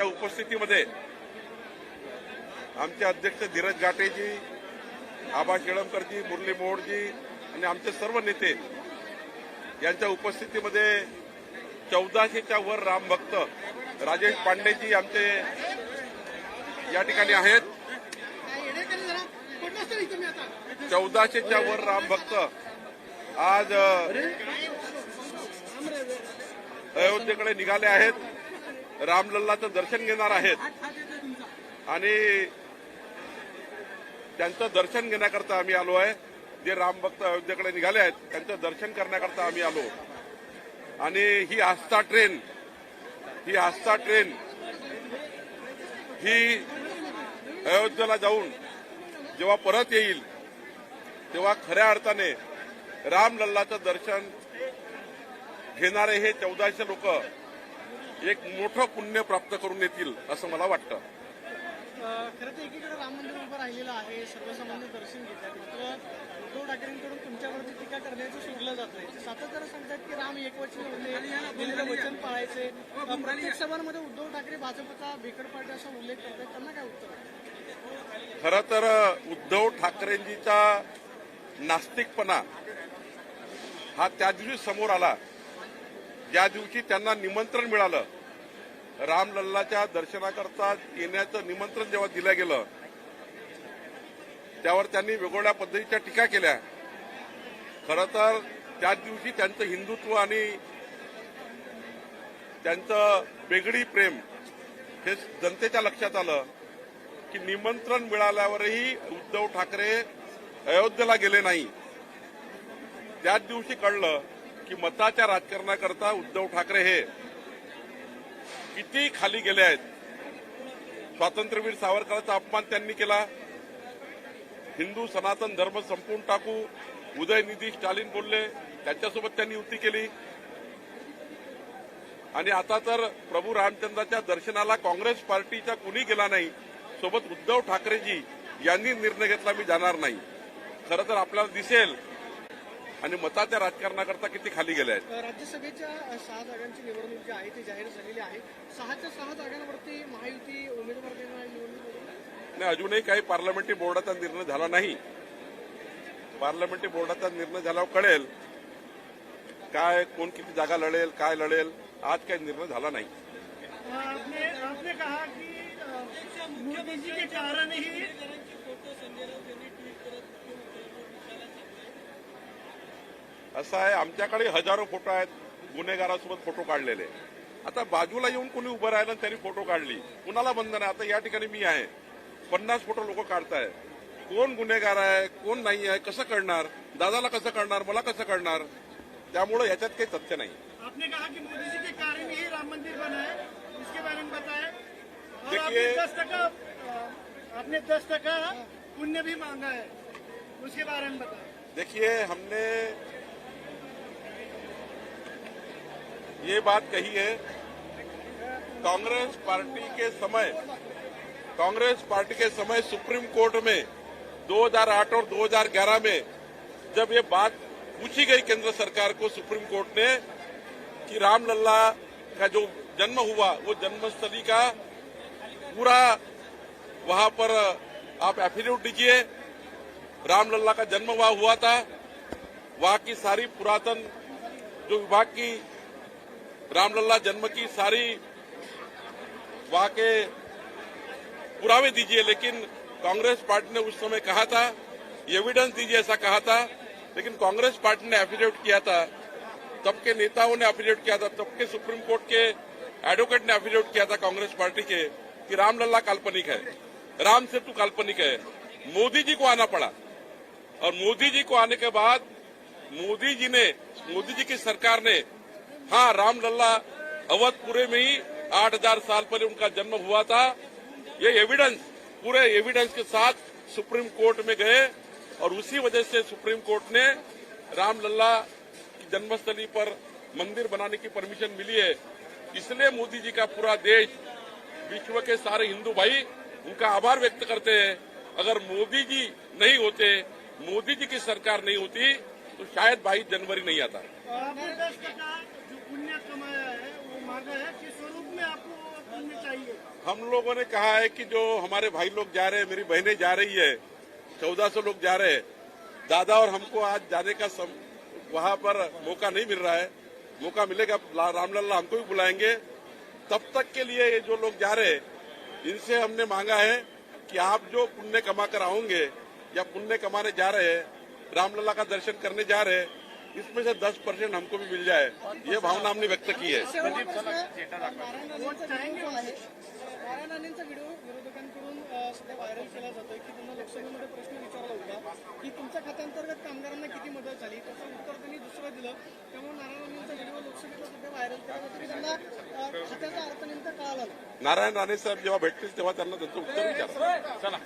या उपस्थितीमध्ये आमचे अध्यक्ष धीरज गाटेजी आबा केळमकरजी मुरली मोहोळजी आणि आमचे सर्व नेते यांच्या उपस्थितीमध्ये चौदाशेच्या वर रामभक्त राजेश पांडेजी आमचे या ठिकाणी आहेत. चौदाशेच्या वर रामभक्त आज अयोध्येकडे निघाले आहेत. रामलल्लाचं दर्शन घेणार आहेत. आणि त्यांचं दर्शन घेण्याकरता आम्ही आलो आहे. जे रामभक्त अयोध्येकडे निघाले आहेत त्यांचं दर्शन करण्याकरता आम्ही आलो. आणि ही आस्था ट्रेन ही आस्था ट्रेन ही अयोध्येला जाऊन जेव्हा परत येईल तेव्हा खऱ्या अर्थाने रामलल्लाचं दर्शन घेणारे हे चौदाशे लोक एक मोठं पुण्य प्राप्त करून येतील असं मला वाटतं. खरं तर एकीकडे राम मंदिर उभं राहिलेलं आहे सर्वसामान्य दर्शन घेतात मात्र उद्धव ठाकरेंकडून तुमच्यावरती टीका करण्याचं सोडलं जात नाही ते सातत्यानं सांगतात की राम एकवचनी दिलेलं वचन पाळायचे. अं, प्रत्येक सभांमध्ये उद्धव ठाकरे भाजपचा भेकड पार्टी असा उल्लेख करतात त्यांना काय उत्तर आहे? खरं तर उद्धव ठाकरेंजीचा नास्तिकपणा हा त्या दिवशी समोर आला. ज्या दिवशी त्यांना निमंत्रण मिळालं रामलल्लाच्या दर्शनाकरता येण्याचं निमंत्रण जेव्हा दिलं गेलं त्यावर त्यांनी वेगवेगळ्या पद्धतीच्या टीका केल्या. खरं तर त्याच दिवशी त्यांचं हिंदुत्व आणि त्यांचं वेगळी प्रेम हे जनतेच्या लक्षात आलं की निमंत्रण मिळाल्यावरही उद्धव ठाकरे अयोध्येला गेले नाही. त्याच दिवशी कळलं की मताच्या राजकारणाकरता उद्धव ठाकरे हे किती खाली गेले आहेत. स्वातंत्र्यवीर सावरकरांचा अपमान त्यांनी केला. हिंदू सनातन धर्म संपून टाकू. उदयनिधी स्टालिन बोलले. त्यांच्यासोबत त्यांनी युती केली. आणि आता तर प्रभू रामचंद्राच्या दर्शनाला काँग्रेस पार्टीचा कुणी गेला नाही सोबत उद्धव ठाकरेजी यांनी निर्णय घेतला मी जाणार नाही. खरं तर आपल्याला दिसेल आणि मताच्या राजकारणाकरता किती खाली गेले आहेत? राज्यसभेच्या सहा जागांची निवडणूक जी आहे ती जाहीर झालेली आहे. सहाच्या सहा जागांवरती महायुती उमेदवार नाही अजूनही काही पार्लमेंटरी बोर्डाचा निर्णय झाला नाही. पार्लमेंटरी बोर्डाचा निर्णय झाल्यावर कळेल काय कोण किती जागा लढेल काय लढेल. आज काही निर्णय झाला नाही. आपने आपने कहा कि मोदी जी के कारण ही असं आहे आमच्याकडे हजारो फोटो आहेत. गुन्हेगारासोबत फोटो काढलेले. आता बाजूला येऊन कोणी उभं राहिलं आणि त्यांनी फोटो काढली. कुणाला बंधन आहे? आता या ठिकाणी मी आहे. पन्नास फोटो लोक काढताय कोण गुन्हेगार आहे? कोण नाही आहे? कसं कळणार दादाला कसं कळणार मला कसं कळणार त्यामुळं याच्यात काही तथ्य नाही. आपने कहा कि मोदी जी के कारण ही राम मंदिर बना है। इसके बारे में बताएं। और देखिए- आपने दस टका आपने दस टका पुण्य भी मांगा है। उसके बारे में बताएं। देखिए हमने ये बात कही है, कांग्रेस पार्टी के समय, कांग्रेस पार्टी के समय सुप्रीम कोर्ट में 2008 और 2011 में, जब ये बात पूछी गई केंद्र सरकार को, सुप्रीम कोर्ट ने, कि रामलल्ला का जो जन्म हुआ, वो जन्मस्थली का पूरा वहाँ पर, आप एफिडेविट दीजिए रामलल्ला का जन्म वहाँ हुआ था, वहाँ की सारी पुरातन जो विभाग की रामलल्ला जन्म की सारी वहाँ के पुरावे दीजिए, लेकिन कांग्रेस पार्टी ने उस समय कहा था एविडेंस दीजिए ऐसा कहा था, लेकिन कांग्रेस पार्टी ने एफिडेविट किया था, तब के नेताओं ने एफिडेविट किया था, तब के सुप्रीम कोर्ट के एडवोकेट ने एफिडेविट किया था कांग्रेस पार्टी के, कि रामलल्ला काल्पनिक है, राम सेतु काल्पनिक है। मोदी जी को आना पड़ा, और मोदी जी को आने के बाद मोदी जी ने, मोदी जी की सरकार ने हाँ रामलल्ला अवधपुरे में ही आठ हज़ार साल पहले उनका जन्म हुआ था। ये एविडेंस पूरे एविडेंस के साथ सुप्रीम कोर्ट में गए और उसी वजह से सुप्रीम कोर्ट ने रामलल्ला की जन्मस्थली पर मंदिर बनाने की परमिशन मिली है। इसलिए मोदी जी का पूरा देश, विश्व के सारे हिंदू भाई उनका आभार व्यक्त करते हैं। अगर मोदी जी नहीं होते, मोदी जी की सरकार नहीं होती तो शायद बाईस जनवरी नहीं आता। स्वरूप में आपको चाहिए? हम लोगों ने कहा है कि जो हमारे भाई लोग जा रहे हैं मेरी बहनें जा रही है चौदह सौ लोग जा रहे हैं दादा और हमको आज जाने का सम, वहाँ पर मौका नहीं मिल रहा है। मौका मिलेगा रामलला हमको भी बुलाएँगे। तब तक के लिए ये जो लोग जा रहे हैं इनसे हमने मांगा है कि आप जो पुण्य कमा कर आओगे या पुण्य कमाने जा रहे हैं रामलला का दर्शन करने जा रहे हैं इसमें से 10 परसेंट हमको भी मिल जाए। ये भावना हमने व्यक्त की है। नारायण व्हायरल की प्रश्न विचारला होता की तुमच्या खात्यांतर्गत कामगारांना किती मदत झाली त्याचं उत्तर त्यांनी दुसरं दिलं त्यामुळे नारायण व्हिडिओ लोकसभेला सध्या व्हायरल केला त्यांना खात्याचा अर्थ नेमका कळाला नारायण राणे साहेब जेव्हा भेटतील तेव्हा त्यांना त्याचं उत्तर विचारा. चला.